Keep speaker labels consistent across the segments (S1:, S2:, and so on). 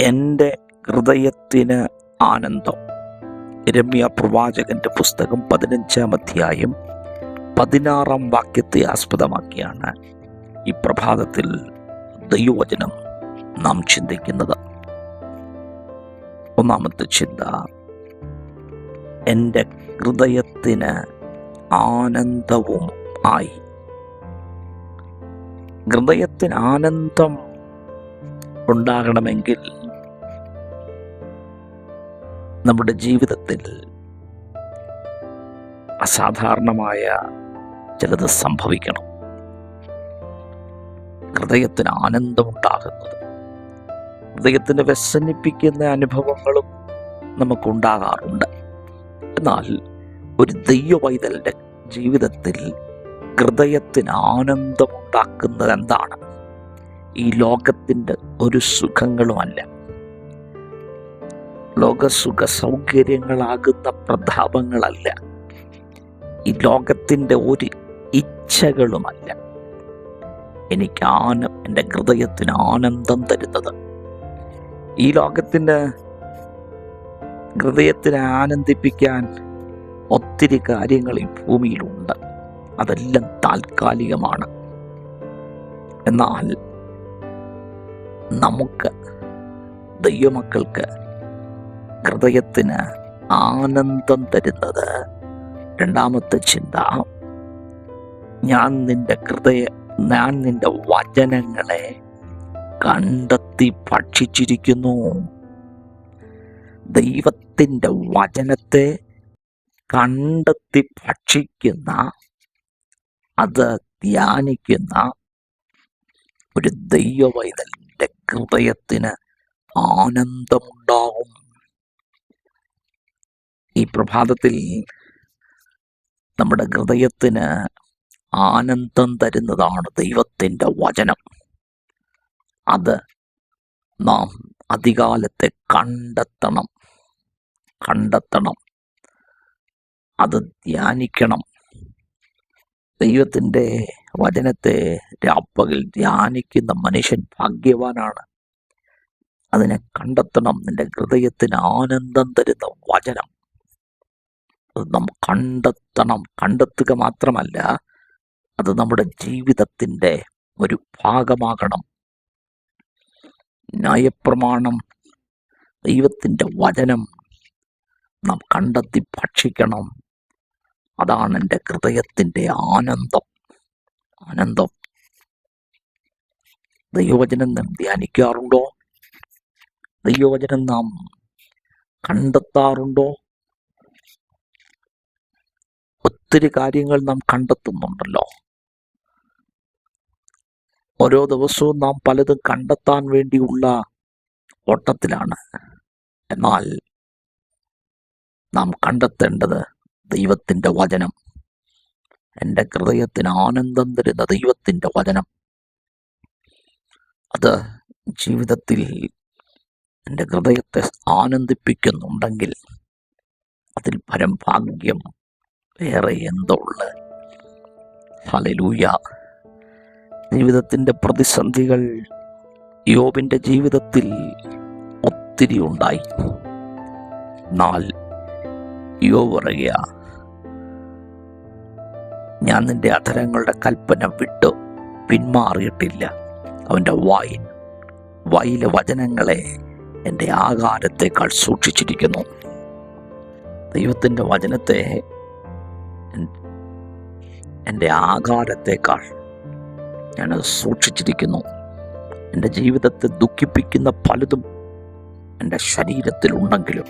S1: എന്റെ ഹൃദയത്തിന് ആനന്ദം. രമ്യ പ്രവാചകന്റെ പുസ്തകം പതിനഞ്ചാം അധ്യായം പതിനാറാം വാക്യത്തെ ആസ്പദമാക്കിയാണ് ഈ പ്രഭാതത്തിൽ ദൈവവചനം നാം ചിന്തിക്കുന്നത്. ഒന്നാമത്തെ ചിന്ത എന്റെ ഹൃദയത്തിന് ആനന്ദവും ആയി. ഹൃദയത്തിന് ആനന്ദം ഉണ്ടാകണമെങ്കിൽ നമ്മുടെ ജീവിതത്തിൽ അസാധാരണമായ ചിലത് സംഭവിക്കണം. ഹൃദയത്തിന് ആനന്ദമുണ്ടാകുന്നത്. ഹൃദയത്തിന് വ്യസനിപ്പിക്കുന്ന അനുഭവങ്ങളും നമുക്കുണ്ടാകാറുണ്ട്. എന്നാൽ ഒരു ദൈവവൈതലിന്റെ ജീവിതത്തിൽ ഹൃദയത്തിന് ആനന്ദമുണ്ടാക്കുന്നത് എന്താണ്? ഈ ലോകത്തിന്റെ ഒരു സുഖങ്ങളുമല്ല. ലോകസുഖ സൗകര്യങ്ങളാകുന്ന പ്രതാപങ്ങളല്ല. ഈ ലോകത്തിന്റെ ഒരു ഇച്ഛകളുമല്ല. എനിക്ക് ആന എന്റെ ഹൃദയത്തിന് ആനന്ദം തരുന്നത്. ഈ ലോകത്തിന് ഹൃദയത്തിനെ ആനന്ദിപ്പിക്കാൻ ഒത്തിരി കാര്യങ്ങൾ ഈ ഭൂമിയിലുണ്ട്. അതെല്ലാം താൽക്കാലികമാണ്. എന്നാൽ നമുക്ക് ദൈവമക്കൾക്ക് ഹൃദയത്തിന് ആനന്ദം തരുന്നത്. രണ്ടാമത്തെ ചിന്ത ഞാൻ നിന്റെ ഹൃദയ ഞാൻ നിന്റെ വചനങ്ങളെ കണ്ടെത്തി ഭക്ഷിച്ചിരിക്കുന്നു. ദൈവത്തിന്റെ വചനത്തെ കണ്ടെത്തി ഭക്ഷിക്കുന്ന അത് ധ്യാനിക്കുന്ന ഒരു ദൈവവൈതലിന്റെ ഹൃദയത്തിന് ആനന്ദമുണ്ടാകും. ഈ പ്രഭാതത്തിൽ നമ്മുടെ ഹൃദയത്തിന് ആനന്ദം തരുന്നതാണ് ദൈവത്തിന്റെ വചനം. അത് നാം അധികാലത്തെ കണ്ടെത്തണം. കണ്ടെത്തണം. അത് ധ്യാനിക്കണം. ദൈവത്തിന്റെ വചനത്തെ രാപ്പകൽ ധ്യാനിക്കുന്ന മനുഷ്യൻ ഭാഗ്യവാനാണ്. അതിനെ കണ്ടെത്തണം. നിന്റെ ഹൃദയത്തിന് ആനന്ദം തരുന്ന വചനം. അത് നാം കണ്ടെത്തണം. കണ്ടെത്തുക മാത്രമല്ല അത് നമ്മുടെ ജീവിതത്തിന്റെ ഒരു ഭാഗമാകണം. ന്യായപ്രമാണം ദൈവത്തിന്റെ വചനം നാം കണ്ടെത്തി ഭക്ഷിക്കണം. അതാണ് എന്റെ ഹൃദയത്തിന്റെ ആനന്ദം. ആനന്ദം. ദൈവവചനം നാം ധ്യാനിക്കാറുണ്ടോ? ദൈവവചനം നാം കണ്ടെത്താറുണ്ടോ? ഒത്തിരി കാര്യങ്ങൾ നാം കണ്ടെത്തുന്നുണ്ടല്ലോ. ഓരോ ദിവസവും നാം പലതും കണ്ടെത്താൻ വേണ്ടിയുള്ള ഓട്ടത്തിലാണ്. എന്നാൽ നാം കണ്ടെത്തേണ്ടത് ദൈവത്തിന്റെ വചനം. എന്റെ ഹൃദയത്തിന് ആനന്ദം തരുന്ന ദൈവത്തിന്റെ വചനം. അത് ജീവിതത്തിൽ എന്റെ ഹൃദയത്തെ ആനന്ദിപ്പിക്കുന്നുണ്ടെങ്കിൽ അതിൽ പരം ഭാഗ്യം വേറെ എന്തോ ഉള്ളത് ഹലലൂയ ജീവിതത്തിന്റെ പ്രതിസന്ധികൾ യോബിന്റെ ജീവിതത്തിൽ ഒത്തിരി ഉണ്ടായി. എന്നാൽ യോ പറയുക ഞാൻ നിന്റെ അധരങ്ങളുടെ കൽപ്പന വിട്ടു പിന്മാറിയിട്ടില്ല. അവന്റെ വായിൻ വായിലെ വചനങ്ങളെ എന്റെ ആകാരത്തേക്കാൾ സൂക്ഷിച്ചിരിക്കുന്നു. ദൈവത്തിന്റെ വചനത്തെ എന്റെ ഞാൻ ഞാനത് സൂക്ഷിച്ചിരിക്കുന്നു. എന്റെ ജീവിതത്തെ ദുഃഖിപ്പിക്കുന്ന പലതും എന്റെ ശരീരത്തിലുണ്ടെങ്കിലും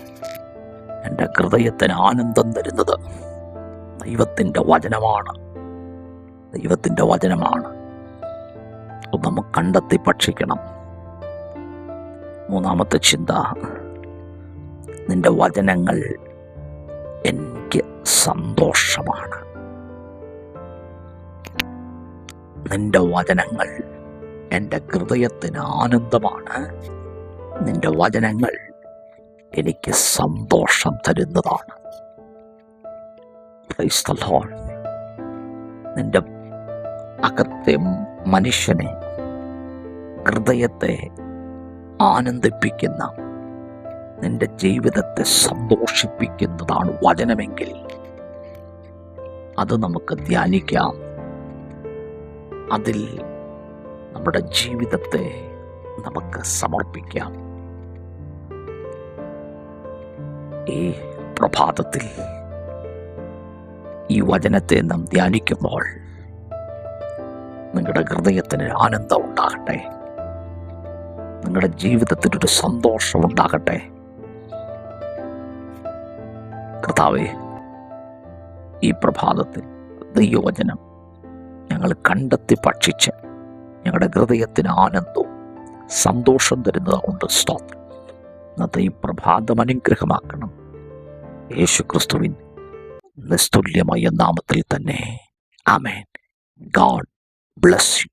S1: എന്റെ ഹൃദയത്തിന് ആനന്ദം തരുന്നത് ദൈവത്തിന്റെ വചനമാണ്. ദൈവത്തിന്റെ വചനമാണ്. അത് നമുക്ക് കണ്ടെത്തി ഭക്ഷിക്കണം. മൂന്നാമത്തെ ചിന്ത നിന്റെ വചനങ്ങൾ സന്തോഷമാണ്. നിന്റെ വചനങ്ങൾ എന്റെ ഹൃദയത്തിന് ആനന്ദമാണ്. നിന്റെ വചനങ്ങൾ എനിക്ക് സന്തോഷം തരുന്നതാണ്. നിന്റെ അകത്തെ മനുഷ്യനെ ഹൃദയത്തെ ആനന്ദിപ്പിക്കുന്ന നിന്റെ ജീവിതത്തെ സന്തോഷിപ്പിക്കുന്നതാണ് വചനമെങ്കിൽ അത് നമുക്ക് ധ്യാനിക്കാം. അതിൽ നമ്മുടെ ജീവിതത്തെ നമുക്ക് സമർപ്പിക്കാം. ഈ പ്രഭാതത്തിൽ ഈ വചനത്തെ നാം ധ്യാനിക്കുമ്പോൾ നിങ്ങളുടെ ഹൃദയത്തിന് ആനന്ദം ഉണ്ടാകട്ടെ. നിങ്ങളുടെ ജീവിതത്തിനൊരു സന്തോഷം ഉണ്ടാകട്ടെ. കർത്താവെ ഈ പ്രഭാതത്തിൽ ദൈവവചനം ഞങ്ങൾ കണ്ടെത്തി ഭക്ഷിച്ച് ഞങ്ങളുടെ ഹൃദയത്തിന് ആനന്ദവും സന്തോഷം തരുന്നതുകൊണ്ട് സ്തോത്രം. ഇന്നത്തെ ഈ പ്രഭാതം അനുഗ്രഹമാക്കണം. യേശു ക്രിസ്തുവിൻ നിസ്തുല്യമായ നാമത്തിൽ തന്നെ. ആമേൻ. God bless you.